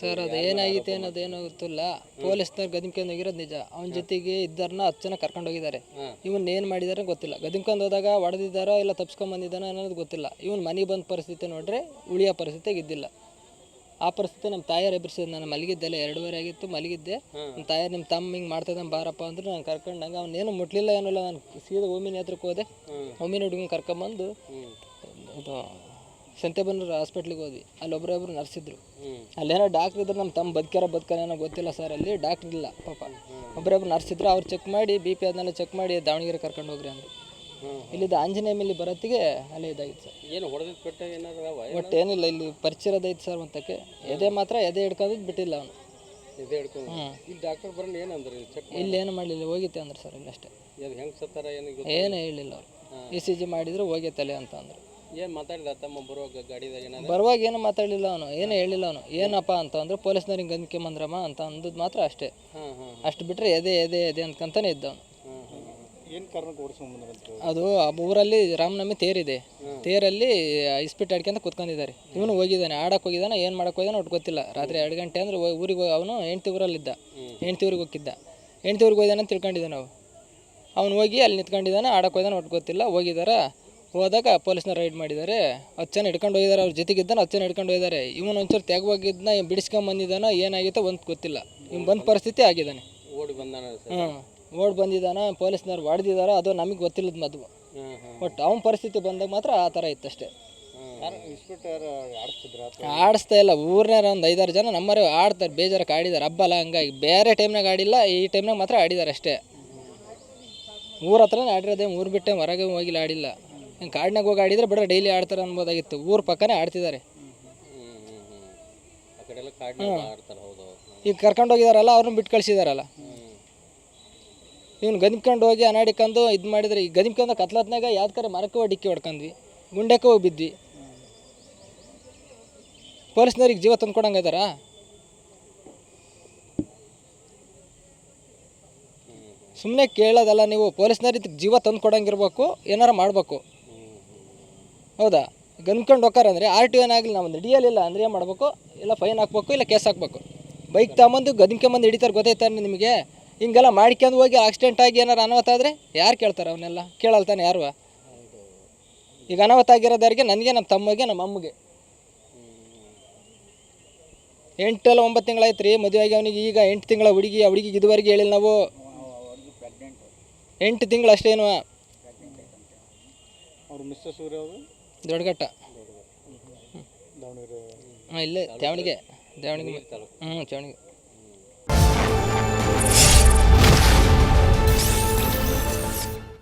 Sir ಅದು ಏನಾಗಿತ್ತು ಏನೋ ಗೊತ್ತಿಲ್ಲ. ಪೊಲೀಸ್ನವ್ರು ಹೋಗಿರೋದು ನಿಜ. ಅವನ ಜೊತೆಗೆ ಇದ್ದಾರನ್ನ ಹತ್ತು ಜನ ಕರ್ಕೊಂಡು ಹೋಗಿದ್ದಾರೆ. ಇವನ್ ಏನು ಮಾಡಿದಾರೆ ಗೊತ್ತಿಲ್ಲ. ಗದಿಮ್ಕೊಂಡು ಹೋದಾಗ ಹೊಡೆದಿದ್ದಾರೋ ಇಲ್ಲ ತಪ್ಸ್ಕೊಂಡ್ ಬಂದಿದ್ದಾನೋ ಅನ್ನೋದು ಗೊತ್ತಿಲ್ಲ. ಇವನ್ ಮನೆಗೆ ಬಂದ ಪರಿಸ್ಥಿತಿ ನೋಡ್ರೆ ಉಳಿಯೋ ಪರಿಸ್ಥಿತಿ ಇದ್ದಿಲ್ಲ ಆ ಪರಿಸ್ಥಿತಿ ನಮ್ಮ ತಾಯಾರು ಎಬ್ರಿಸಿದ್. ನಾನು ಮಲಗಿದ್ದೆಲ್ಲ ಎರಡೂವರೆ ಆಗಿತ್ತು ಮಲಗಿದ್ದೆ. ನಮ್ಮ ತಾಯಾರು ನಿಮ್ಮ ತಮ್ಮ ಹಿಂಗೆ ಮಾಡ್ತದ ಬಾರಪ್ಪ ಅಂದ್ರೆ ನಾನು ಕರ್ಕೊಂಡಂಗೆ ಅವನೇನು ಮುಟ್ಲಿಲ್ಲ ಏನಿಲ್ಲ ನಾನು ಸೀದಾ ಓಮಿನ ಹತ್ರಕ್ಕೆ ಹೋದೆ. ಓಮಿನ ಹುಡುಗನ ಕರ್ಕೊಂಬಂದು ಇದು ಸಂತೆಬನ್ನೂರು ಹಾಸ್ಪಿಟ್ಲಿಗೆ ಹೋದ್ವಿ. ಅಲ್ಲಿ ಒಬ್ಬರೊಬ್ರು ನರ್ಸ್ ಇದ್ರು. ಅಲ್ಲೇನೋ ಡಾಕ್ಟರ್ ಇದ್ರು ನಮ್ಮ ತಮ್ಮ ಬದುಕ್ಯಾರ ಬದುಕನೇನೋ ಗೊತ್ತಿಲ್ಲ ಸರ್ ಅಲ್ಲಿ. ಡಾಕ್ಟ್ರ್ ಇಲ್ಲ ಪಾಪ. ಒಬ್ಬರೊಬ್ರು ನರ್ಸ್ ಇದ್ರು ಅವ್ರು ಚೆಕ್ ಮಾಡಿ ಬಿ ಪಿ ಅದನ್ನೆಲ್ಲ ಚೆಕ್ ಮಾಡಿ ದಾವಣಗೆರೆ ಕರ್ಕೊಂಡು ಹೋಗ್ರಿ ಅಂದರು. ಇಲ್ಲಿದ್ದ ಆಂಜನೇಯ ಮೇಲೆ ಬರೋತ್ತಿಗೆ ಅಲ್ಲೇ ಇದಾಗಿತ್ತು ಸರ್ ಏನು ಹೊಡೆದಿದ್ದು ಪೆಟ್ಟ ಏನಾದ್ರು ಅವ ಒಟ್ಟು ಏನಿಲ್ಲ ಇಲ್ಲಿ ಪರಿಚಯದೈತೆ ಸರ್ ಒಂತಕ್ಕೆ ಎದೆ ಮಾತ್ರ ಎದೆ ಹಿಡ್ಕೊಂಡಿದ್ದು ಬಿಟ್ಟಿಲ್ಲ ಅವನು. ಎದೆ ಹಿಡ್ಕೊಂಡು ಇಲ್ಲಿ ಡಾಕ್ಟರ್ ಬರೋಣ ಏನಂದ್ರೆ ಚೆಕ್ ಮಾಡಲಿಲ್ಲ ಹೋಗಿತ್ತೆ ಅಂದ್ರೆ ಸರ್ ಇಲ್ಲಷ್ಟೇ ಹೆಂಗೆ ಸತ್ತಾರ ಏನು ಏನೂ ಹೇಳಿಲ್ಲ ಅವ್ರು. ಇ ಸಿ ಜಿ ಮಾಡಿದ್ರು ಹೋಗಿತ್ತಲೆ ಅಂತ ಅಂದರು. ಏನು ಮಾತಾಡಿದ ತಮ್ಮ ಬರುವಾಗ ಗಾಡಿದಾಗ ಏನಾದ್ರು? ಬರುವಾಗ ಏನು ಮಾತಾಡಲಿಲ್ಲ ಅವನು ಏನು ಹೇಳಿಲ್ಲ ಅವನು. ಏನಪ್ಪ ಅಂತ ಅಂದ್ರೆ ಪೊಲೀಸ್ನವ್ರಿಗೆ ಗಂದಿಕೆ ಬಂದ್ರಮ್ಮ ಅಂತ ಅಂದದ್ದು ಮಾತ್ರ ಅಷ್ಟೇ. ಹಾಂ ಹಾಂ ಅಷ್ಟು ಬಿಟ್ಟರೆ ಎದೆ ಎದೆ ಎದೆ ಅಂತಕಂತಾನೆ ಇದ್ದ ಅವನು. ಏನು ಕಾರಣಕ್ಕೆ ಅದು ಆ ಊರಲ್ಲಿ ರಾಮನವಮಿ ತೇರಿದೆ. ತೇರಲ್ಲಿ ಇಸ್ಪಿಟ್ ಆಡ್ಕೊಂತ ಕುತ್ಕೊಂಡಿದ್ದಾರೆ. ಇವನು ಹೋಗಿದ್ದಾನೆ ಆಡಕ್ ಹೋಗಿದ್ದಾನೆ ಏನು ಮಾಡಕ್ಕೆ ಹೋಗಿದ್ದಾನೆ ಒಟ್ಟು ಗೊತ್ತಿಲ್ಲ. ರಾತ್ರಿ ಎರಡು ಗಂಟೆ ಅಂದ್ರೆ ಊರಿಗೆ ಅವನು ಹೆಂಡ್ತಿ ಊರಲ್ಲಿದ್ದ. ಹೆಂಡ್ತಿ ಊರಿಗೆ ಹೋಗಿದ್ದ ಹೆಂಡ್ತಿ ಊರಿಗೆ ಹೋಗಿದ್ದಾನೆ ಅಂತ ತಿಳ್ಕೊಂಡಿದ್ದೆ ನಾವು ಅವ್ನು ಹೋಗಿ ಅಲ್ಲಿ ನಿಂತ್ಕೊಂಡಿದ್ದಾನೆ ಆಡಕ್ಕೆ ಹೋಗಿದ್ದಾನೆ ಒಟ್ಟು ಗೊತ್ತಿಲ್ಲ. ಹೋಗಿದ್ದಾರೆ? ಹೋದಾಗ ಪೊಲೀಸ್ನ ರೈಡ್ ಮಾಡಿದ್ದಾರೆ. ಹತ್ತು ಜನ ಹಿಡ್ಕೊಂಡು ಹೋಗಿದ್ದಾರೆ ಅವ್ರ ಜೊತೆಗಿದ್ದಾನೆ ಹತ್ತು ಜನ ಹಿಡ್ಕೊಂಡು ಹೋಗಿದ್ದಾರೆ. ಇವನು ಒಂಚೂರು ತೆಗವಾಗಿದ್ದನ್ನ ಬಿಡಿಸ್ಕೊಂಡ್ ಬಿಡಿಸ್ಕೊಂಬಂದಿದ್ದಾನೋ ಏನಾಗಿತ್ತೋ ಒಂದು ಗೊತ್ತಿಲ್ಲ. ಇವ್ನು ಬಂದ ಪರಿಸ್ಥಿತಿ ಆಗಿದ್ದಾನೆ. ಓಡಿ ಬಂದಾನ ಹ್ಞೂ ಓಡ್ ಬಂದಿದ್ದಾನ ಪೊಲೀಸ್ನವ್ರು ಹೊಡೆದಿದ್ದಾರೋ ಅದು ನಮಗೆ ಗೊತ್ತಿಲ್ಲದ ಮದುವೆ. ಬಟ್ ಅವನ ಪರಿಸ್ಥಿತಿ ಬಂದಾಗ ಮಾತ್ರ ಆ ಥರ ಇತ್ತಷ್ಟೇ. ಆಡಿಸ್ತಾ ಇಲ್ಲ ಊರ್ನಾರ ಒಂದು ಐದಾರು ಜನ ನಮ್ಮರೇ ಆಡ್ತಾರೆ ಬೇಜಾರಕ್ಕೆ ಆಡಿದ್ದಾರೆ ಹಬ್ಬಲ್ಲ ಹಂಗಾಗಿ ಬೇರೆ ಟೈಮ್ನಾಗ ಆಡಿಲ್ಲ ಈ ಟೈಮ್ನಾಗ ಮಾತ್ರ ಆಡಿದ್ದಾರೆ ಅಷ್ಟೇ. ಊರ ಹತ್ರನೇ ಆಡಿರೋದೇ ಊರು ಬಿಟ್ಟೆ ಹೊರಗೆ ಹೋಗಿಲ್ಲ ಆಡಿಲ್ಲ. ಹಿಂಗೆ ಕಾಡಿನಾಗ ಹೋಗಿ ಆಡಿದ್ರೆ ಬಿಡ್ರೆ ಡೈಲಿ ಆಡ್ತಾರೆ ಅನ್ಬೋದಾಗಿತ್ತು. ಊರ ಪಕ್ಕನೇ ಆಡ್ತಿದ್ದಾರೆ ಈಗ ಕರ್ಕೊಂಡು ಹೋಗಿದಾರಲ್ಲ ಅವ್ರನ್ನ ಬಿಟ್ಟು ಕಳಿಸಿದಾರಲ್ಲ. ಇವ್ನು ಗದಿಮ್ಕೊಂಡು ಹೋಗಿ ಅನಾಡಿಕೊಂಡು ಇದು ಮಾಡಿದ್ರೆ ಈಗ ಗದಿಮ್ಕೊಂಡು ಕತ್ಲತ್ನಾಗ ಯಾವ್ದು ಮರಕ್ಕೆ ಹೋಗಿ ಡಿಕ್ಕಿ ಹೊಡ್ಕೊಂಡ್ವಿ ಗುಂಡೆಕ್ಕೆ ಹೋಗಿ ಬಿದ್ವಿ. ಪೊಲೀಸ್ನವ್ರಿಗೆ ಜೀವ ತಂದು ಇದಾರ? ಸುಮ್ಮನೆ ಕೇಳೋದಲ್ಲ ನೀವು ಪೊಲೀಸ್ನವ್ರಿಗೆ ಜೀವ ತಂದು ಕೊಡಂಗಿರ್ಬೇಕು ಏನಾರ ಮಾಡಬೇಕು. ಹೌದಾ? ಗನ್ಕೊಂಡು ಅಂದರೆ ಆರ್ ಟಿ ಏನಾಗಲಿ ನಾವು ಇಲ್ಲ ಅಂದರೆ ಏನು ಮಾಡಬೇಕು? ಇಲ್ಲ ಫೈನ್ ಹಾಕ್ಬೇಕು, ಇಲ್ಲ ಕೇಸ್ ಹಾಕ್ಬೇಕು. ಬೈಕ್ ತಗೊಂಬಂದು ಗದಿಮ್ಕೊಂಬಂದು ಹಿಡಿತಾರೆ ಗೊತ್ತಾಯ್ತಾರೆ ನಿಮಗೆ? ಹಿಂಗೆಲ್ಲ ಮಾಡ್ಕೊಂಡು ಹೋಗಿ ಆಕ್ಸಿಡೆಂಟ್ ಆಗಿ ಏನಾರು ಅನಾಹುತ ಆದರೆ ಯಾರು ಕೇಳ್ತಾರೆ ಅವನ್ನೆಲ್ಲ ಕೇಳಲ್ತಾನೆ ಯಾರು? ಈಗ ಅನಾಹುತ ಆಗಿರೋದವ್ರಿಗೆ ನನಗೆ ನಮ್ಮ ತಮ್ಮಗೆ ನಮ್ಮ ಅಮ್ಮಗೆ. ಎಂಟಲ್ಲ ಒಂಬತ್ತು ತಿಂಗಳಾಯ್ತು ರೀ ಆಗಿ ಅವನಿಗೆ ಈಗ ಎಂಟು ತಿಂಗಳ ಹುಡುಗಿ, ಆ ಹುಡುಗಿಗೆ ಇದುವರೆಗೆ ಹೇಳಿಲ್ಲ ನಾವು. ಎಂಟು ತಿಂಗಳು ಅಷ್ಟೇನು ಅವ್ರ ಮಿಸ್ಸಸ್ ಊರು ಯಾವುದು ದೊಡ್ಡಗಟ್ಟ ದಾವಣಗೆರೆ ಹಾಂ ಇಲ್ಲೇ ತ್ಯಾವಣಿಗೆ ತ್ಯಾವಣಿಗೆ ಹ್ಞೂ ತ್ಯಾವಣಿಗೆ